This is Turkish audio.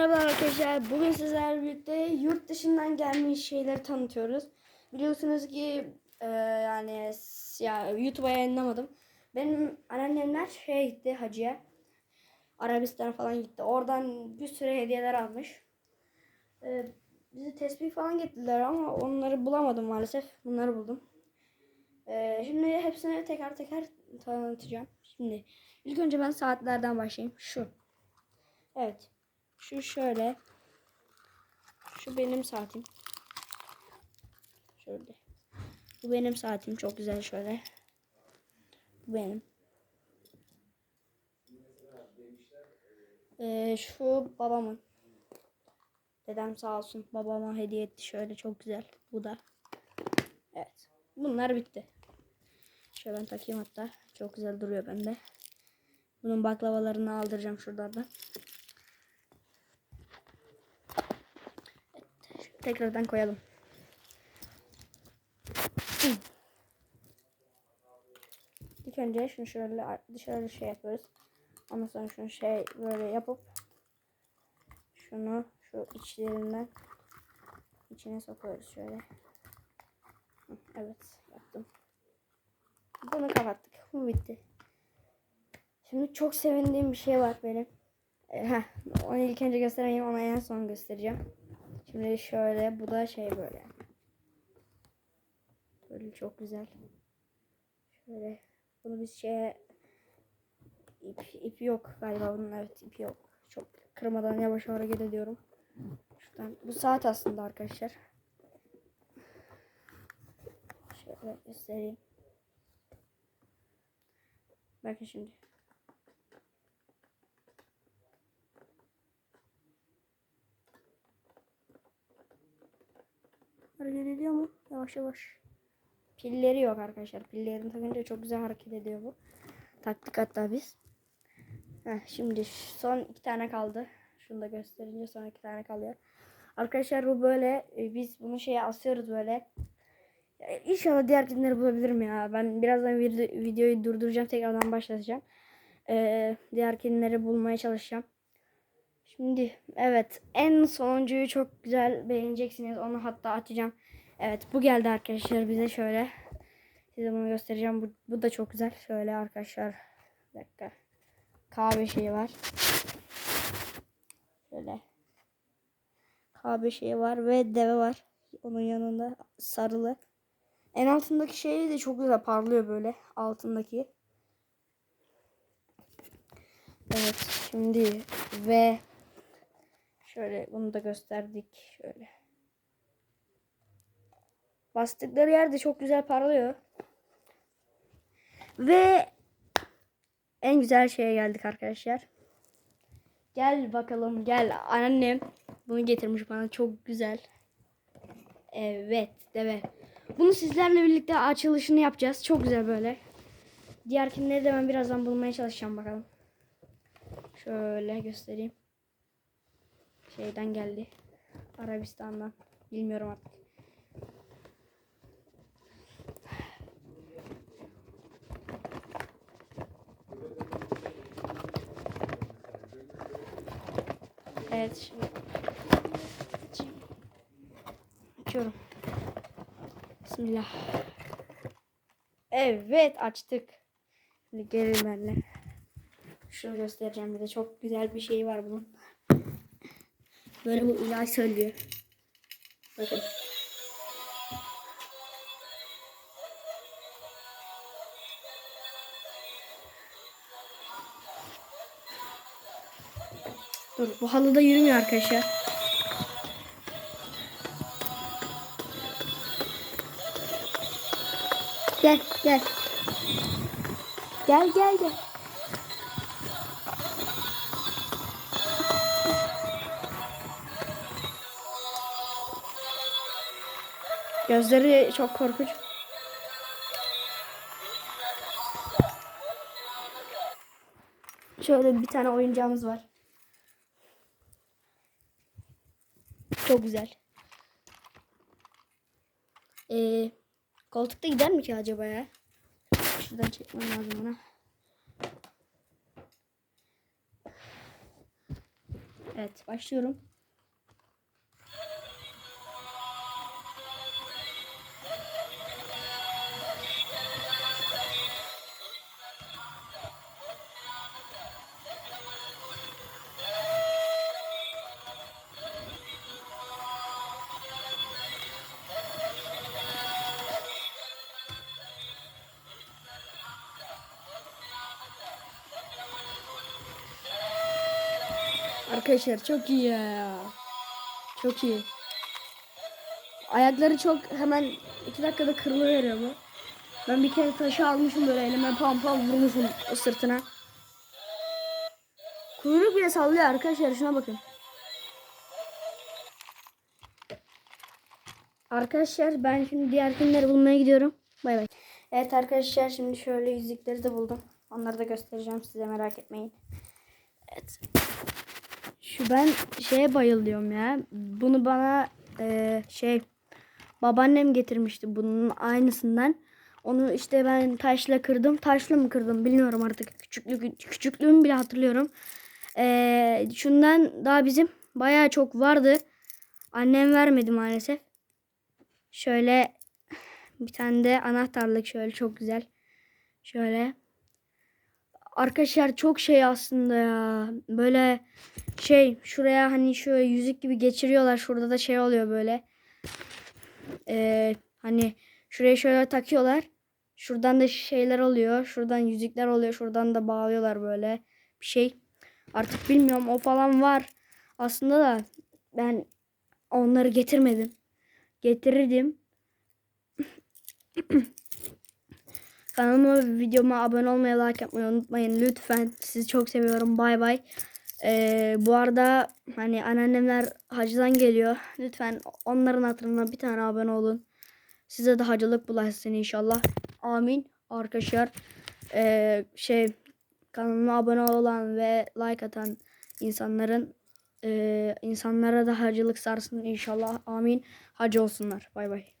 Merhaba arkadaşlar. Bugün sizlerle birlikte yurt dışından gelmiş şeyleri tanıtıyoruz. Biliyorsunuz ki e, yani ya YouTube'a yayınlamadım. Benim anneannemler şeye gitti hacıya. Arabistan'a falan gitti. Oradan bir sürü hediyeler almış. E, bizi tesbih falan getirdiler ama onları bulamadım maalesef. Bunları buldum. E, şimdi hepsini teker teker tanıtacağım. Şimdi ilk önce ben saatlerden başlayayım. Şu. Evet. Şu şöyle. Şu benim saatim. Şöyle. Bu benim saatim. Çok güzel şöyle. Bu benim. Ee, şu babamın. Dedem sağ olsun babama hediye etti. Şöyle çok güzel. Bu da. Evet. Bunlar bitti. Şöyle ben takayım hatta. Çok güzel duruyor bende. Bunun baklavalarını aldıracağım şuradan. Tekrardan koyalım. İlk önce şunu şöyle dışarı şey yapıyoruz. Ondan sonra şunu şey böyle yapıp şunu şu içlerinden içine sokuyoruz şöyle. Evet yaptım. Bunu kapattık. Bu bitti. Şimdi çok sevindiğim bir şey var benim. Ee, heh, onu ilk önce göstereyim onu en son göstereceğim. Şimdi şöyle bu da şey böyle. Böyle çok güzel. Şöyle bunu biz şeye ip, ip yok galiba bunun evet ipi yok. Çok kırmadan yavaş hareket ediyorum. Şuradan bu saat aslında arkadaşlar. Şöyle göstereyim. Bakın şimdi. Hareket ediyor mu? Yavaş yavaş. Pilleri yok arkadaşlar. Pillerini takınca çok güzel hareket ediyor bu. Taktık hatta biz. Heh, şimdi son iki tane kaldı. Şunu da gösterince son iki tane kalıyor. Arkadaşlar bu böyle e, biz bunu şeye asıyoruz böyle. Ya, İnşallah diğer günleri bulabilirim ya. Ben birazdan video- videoyu durduracağım. Tekrardan başlatacağım. Ee, diğer günleri bulmaya çalışacağım. Şimdi evet en sonuncuyu çok güzel beğeneceksiniz. Onu hatta atacağım. Evet bu geldi arkadaşlar bize şöyle. Size bunu göstereceğim. Bu, bu da çok güzel. Şöyle arkadaşlar. Bir dakika. Kahve şeyi var. Şöyle. Kahve şeyi var ve deve var. Onun yanında sarılı. En altındaki şey de çok güzel parlıyor böyle. Altındaki. Evet şimdi ve Şöyle bunu da gösterdik. Şöyle. Bastıkları yerde çok güzel parlıyor. Ve en güzel şeye geldik arkadaşlar. Gel bakalım gel. Annem bunu getirmiş bana çok güzel. Evet deve. Bunu sizlerle birlikte açılışını yapacağız. Çok güzel böyle. Diğerkinleri de ben birazdan bulmaya çalışacağım bakalım. Şöyle göstereyim şeyden geldi. Arabistan'dan. Bilmiyorum artık. Evet şimdi açıyorum. Bismillah. Evet açtık. Şimdi gelin benimle. Şunu göstereceğim bir de çok güzel bir şey var bunun. Böyle bu ilaç söylüyor. Bakın. Dur bu halıda yürümüyor arkadaşlar. Gel gel. Gel gel gel. Gözleri çok korkunç. Şöyle bir tane oyuncağımız var. Çok güzel. Ee, koltukta gider mi ki acaba ya? Şuradan çekmem lazım ona. Evet başlıyorum. Arkadaşlar çok iyi ya. Çok iyi. Ayakları çok hemen iki dakikada kırılıveriyor bu. Ben bir kere taşı almışım böyle elime pam pam vurmuşum sırtına. Kuyruk bile sallıyor arkadaşlar şuna bakın. Arkadaşlar ben şimdi diğer filmleri bulmaya gidiyorum. Bay bay. Evet arkadaşlar şimdi şöyle yüzükleri de buldum. Onları da göstereceğim size merak etmeyin. Evet. Şu ben şeye bayılıyorum ya. Bunu bana e, şey babaannem getirmişti bunun aynısından. Onu işte ben taşla kırdım. Taşla mı kırdım bilmiyorum artık. Küçüklük, küçüklüğümü bile hatırlıyorum. E, şundan daha bizim bayağı çok vardı. Annem vermedi maalesef. Şöyle bir tane de anahtarlık şöyle çok güzel. Şöyle. Arkadaşlar çok şey aslında ya. Böyle şey şuraya hani şöyle yüzük gibi geçiriyorlar. Şurada da şey oluyor böyle. Ee, hani şuraya şöyle takıyorlar. Şuradan da şeyler oluyor. Şuradan yüzükler oluyor. Şuradan da bağlıyorlar böyle bir şey. Artık bilmiyorum o falan var. Aslında da ben onları getirmedim. Getirirdim. Kanalıma videoma abone olmayı, like yapmayı unutmayın lütfen. Sizi çok seviyorum. Bay bay. Ee, bu arada hani anneannemler hacıdan geliyor. Lütfen onların hatırına bir tane abone olun. Size de hacılık bulaşsın inşallah. Amin. Arkadaşlar ee, şey kanalıma abone olan ve like atan insanların ee, insanlara da hacılık sarsın inşallah. Amin. Hacı olsunlar. Bay bay.